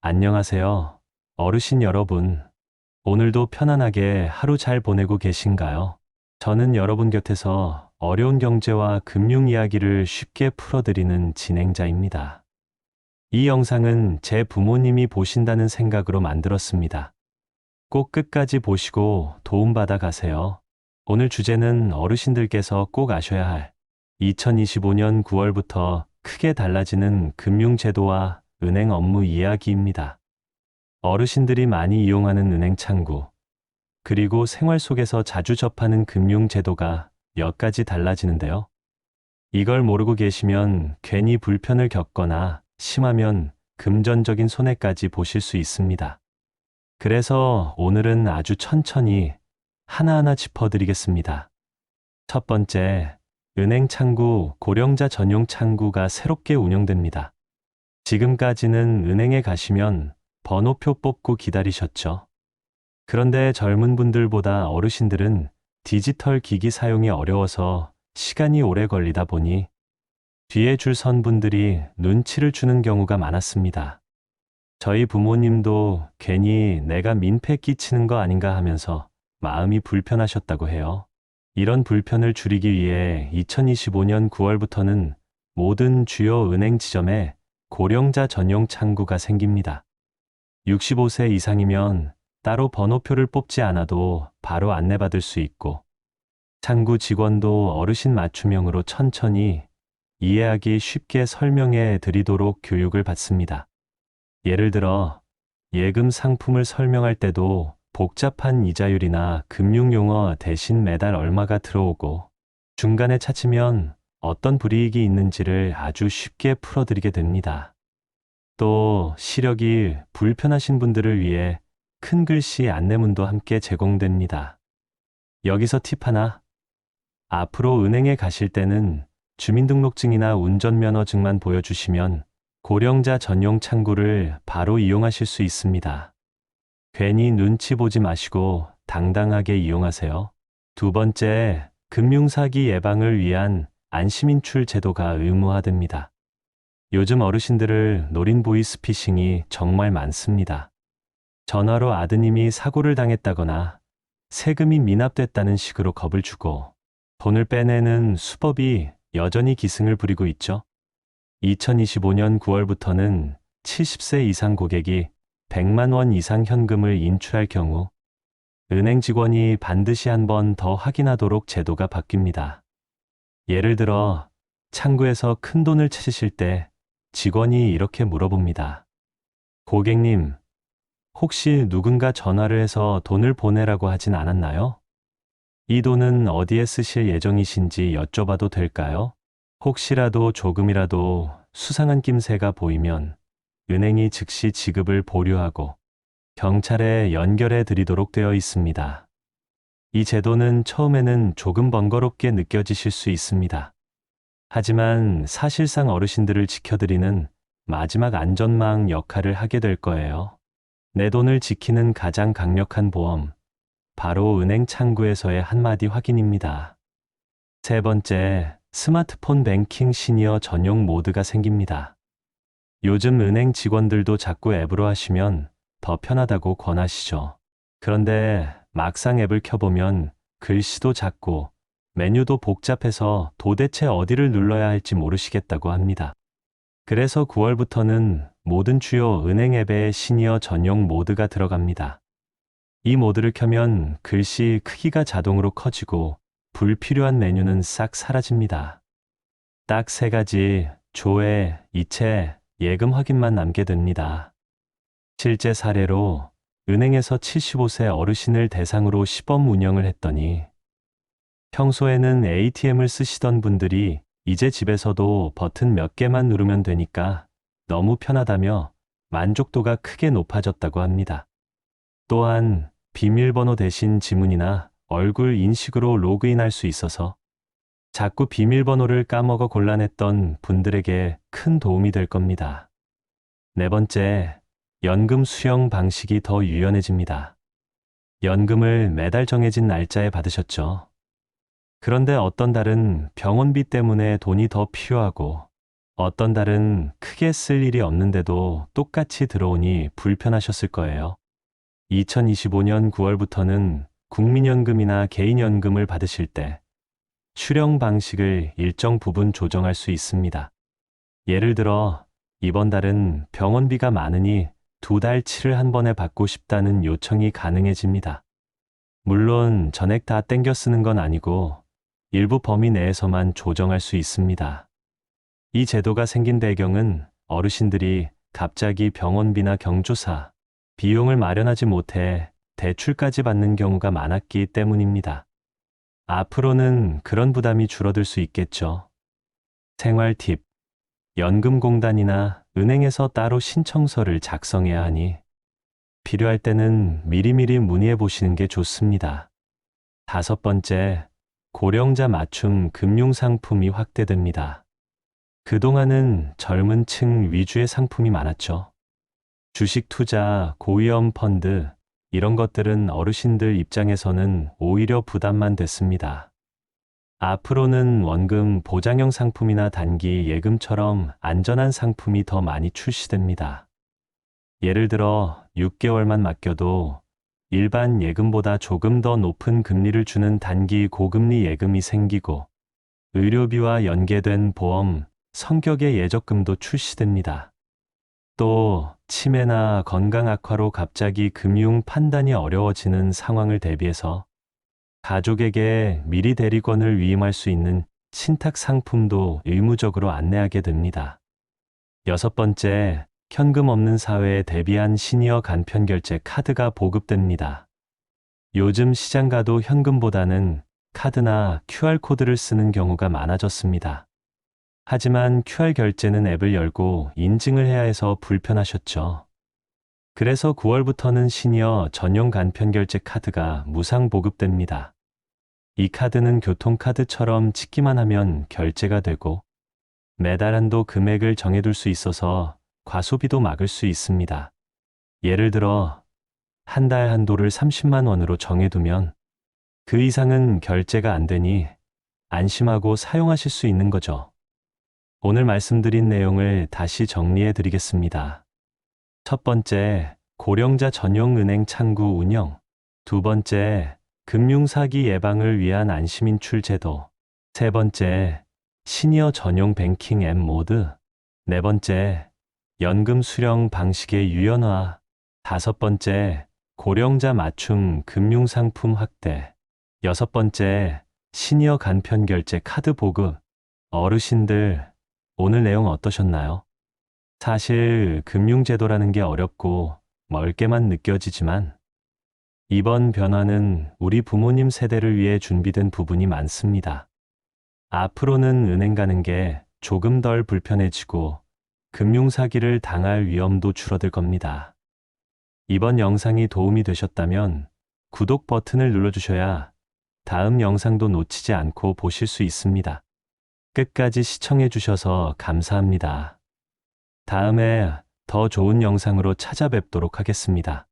안녕하세요. 어르신 여러분. 오늘도 편안하게 하루 잘 보내고 계신가요? 저는 여러분 곁에서 어려운 경제와 금융 이야기를 쉽게 풀어드리는 진행자입니다. 이 영상은 제 부모님이 보신다는 생각으로 만들었습니다. 꼭 끝까지 보시고 도움받아 가세요. 오늘 주제는 어르신들께서 꼭 아셔야 할 2025년 9월부터 크게 달라지는 금융제도와 은행 업무 이야기입니다. 어르신들이 많이 이용하는 은행 창구, 그리고 생활 속에서 자주 접하는 금융 제도가 몇 가지 달라지는데요. 이걸 모르고 계시면 괜히 불편을 겪거나 심하면 금전적인 손해까지 보실 수 있습니다. 그래서 오늘은 아주 천천히 하나하나 짚어드리겠습니다. 첫 번째, 은행 창구, 고령자 전용 창구가 새롭게 운영됩니다. 지금까지는 은행에 가시면 번호표 뽑고 기다리셨죠. 그런데 젊은 분들보다 어르신들은 디지털 기기 사용이 어려워서 시간이 오래 걸리다 보니 뒤에 줄 선 분들이 눈치를 주는 경우가 많았습니다. 저희 부모님도 괜히 내가 민폐 끼치는 거 아닌가 하면서 마음이 불편하셨다고 해요. 이런 불편을 줄이기 위해 2025년 9월부터는 모든 주요 은행 지점에 고령자 전용 창구가 생깁니다. 65세 이상이면 따로 번호표를 뽑지 않아도 바로 안내받을 수 있고, 창구 직원도 어르신 맞춤형으로 천천히 이해하기 쉽게 설명해 드리도록 교육을 받습니다. 예를 들어, 예금 상품을 설명할 때도 복잡한 이자율이나 금융 용어 대신 매달 얼마가 들어오고, 중간에 차치면 어떤 불이익이 있는지를 아주 쉽게 풀어드리게 됩니다. 또 시력이 불편하신 분들을 위해 큰 글씨 안내문도 함께 제공됩니다. 여기서 팁 하나. 앞으로 은행에 가실 때는 주민등록증이나 운전면허증만 보여주시면 고령자 전용 창구를 바로 이용하실 수 있습니다. 괜히 눈치 보지 마시고 당당하게 이용하세요. 두 번째, 금융사기 예방을 위한 안심인출 제도가 의무화됩니다. 요즘 어르신들을 노린 보이스피싱이 정말 많습니다. 전화로 아드님이 사고를 당했다거나 세금이 미납됐다는 식으로 겁을 주고 돈을 빼내는 수법이 여전히 기승을 부리고 있죠. 2025년 9월부터는 70세 이상 고객이 100만 원 이상 현금을 인출할 경우 은행 직원이 반드시 한 번 더 확인하도록 제도가 바뀝니다. 예를 들어 창구에서 큰 돈을 찾으실 때 직원이 이렇게 물어봅니다. 고객님, 혹시 누군가 전화를 해서 돈을 보내라고 하진 않았나요? 이 돈은 어디에 쓰실 예정이신지 여쭤봐도 될까요? 혹시라도 조금이라도 수상한 낌새가 보이면 은행이 즉시 지급을 보류하고 경찰에 연결해 드리도록 되어 있습니다. 이 제도는 처음에는 조금 번거롭게 느껴지실 수 있습니다. 하지만 사실상 어르신들을 지켜드리는 마지막 안전망 역할을 하게 될 거예요. 내 돈을 지키는 가장 강력한 보험, 바로 은행 창구에서의 한마디 확인입니다. 세 번째, 스마트폰 뱅킹 시니어 전용 모드가 생깁니다. 요즘 은행 직원들도 자꾸 앱으로 하시면 더 편하다고 권하시죠. 그런데 막상 앱을 켜보면 글씨도 작고 메뉴도 복잡해서 도대체 어디를 눌러야 할지 모르시겠다고 합니다. 그래서 9월부터는 모든 주요 은행 앱에 시니어 전용 모드가 들어갑니다. 이 모드를 켜면 글씨 크기가 자동으로 커지고 불필요한 메뉴는 싹 사라집니다. 딱 세 가지 조회, 이체, 예금 확인만 남게 됩니다. 실제 사례로 은행에서 75세 어르신을 대상으로 시범 운영을 했더니 평소에는 ATM을 쓰시던 분들이 이제 집에서도 버튼 몇 개만 누르면 되니까 너무 편하다며 만족도가 크게 높아졌다고 합니다. 또한 비밀번호 대신 지문이나 얼굴 인식으로 로그인할 수 있어서 자꾸 비밀번호를 까먹어 곤란했던 분들에게 큰 도움이 될 겁니다. 네 번째, 연금 수령 방식이 더 유연해집니다. 연금을 매달 정해진 날짜에 받으셨죠. 그런데 어떤 달은 병원비 때문에 돈이 더 필요하고 어떤 달은 크게 쓸 일이 없는데도 똑같이 들어오니 불편하셨을 거예요. 2025년 9월부터는 국민연금이나 개인연금을 받으실 때 수령 방식을 일정 부분 조정할 수 있습니다. 예를 들어 이번 달은 병원비가 많으니 두 달치를 한 번에 받고 싶다는 요청이 가능해집니다. 물론 전액 다 땡겨 쓰는 건 아니고 일부 범위 내에서만 조정할 수 있습니다. 이 제도가 생긴 배경은 어르신들이 갑자기 병원비나 경조사, 비용을 마련하지 못해 대출까지 받는 경우가 많았기 때문입니다. 앞으로는 그런 부담이 줄어들 수 있겠죠. 생활 팁. 연금공단이나 은행에서 따로 신청서를 작성해야 하니 필요할 때는 미리미리 문의해 보시는 게 좋습니다. 다섯 번째, 고령자 맞춤 금융 상품이 확대됩니다. 그동안은 젊은 층 위주의 상품이 많았죠. 주식 투자, 고위험 펀드, 이런 것들은 어르신들 입장에서는 오히려 부담만 됐습니다. 앞으로는 원금 보장형 상품이나 단기 예금처럼 안전한 상품이 더 많이 출시됩니다. 예를 들어 6개월만 맡겨도 일반 예금보다 조금 더 높은 금리를 주는 단기 고금리 예금이 생기고 의료비와 연계된 보험, 성격의 예적금도 출시됩니다. 또 치매나 건강 악화로 갑자기 금융 판단이 어려워지는 상황을 대비해서 가족에게 미리 대리권을 위임할 수 있는 신탁 상품도 의무적으로 안내하게 됩니다. 여섯 번째, 현금 없는 사회에 대비한 시니어 간편 결제 카드가 보급됩니다. 요즘 시장 가도 현금보다는 카드나 QR코드를 쓰는 경우가 많아졌습니다. 하지만 QR 결제는 앱을 열고 인증을 해야 해서 불편하셨죠. 그래서 9월부터는 시니어 전용 간편 결제 카드가 무상 보급됩니다. 이 카드는 교통카드처럼 찍기만 하면 결제가 되고 매달 한도 금액을 정해둘 수 있어서 과소비도 막을 수 있습니다. 예를 들어 한 달 한도를 30만 원으로 정해두면 그 이상은 결제가 안 되니 안심하고 사용하실 수 있는 거죠. 오늘 말씀드린 내용을 다시 정리해 드리겠습니다. 첫 번째, 고령자 전용 은행 창구 운영. 두 번째, 금융사기 예방을 위한 안심인출 제도. 세 번째, 시니어 전용 뱅킹 앱 모드. 네 번째, 연금 수령 방식의 유연화. 다섯 번째, 고령자 맞춤 금융상품 확대. 여섯 번째, 시니어 간편 결제 카드 보급. 어르신들, 오늘 내용 어떠셨나요? 사실 금융제도라는 게 어렵고 멀게만 느껴지지만 이번 변화는 우리 부모님 세대를 위해 준비된 부분이 많습니다. 앞으로는 은행 가는 게 조금 덜 불편해지고 금융사기를 당할 위험도 줄어들 겁니다. 이번 영상이 도움이 되셨다면 구독 버튼을 눌러주셔야 다음 영상도 놓치지 않고 보실 수 있습니다. 끝까지 시청해 주셔서 감사합니다. 다음에 더 좋은 영상으로 찾아뵙도록 하겠습니다.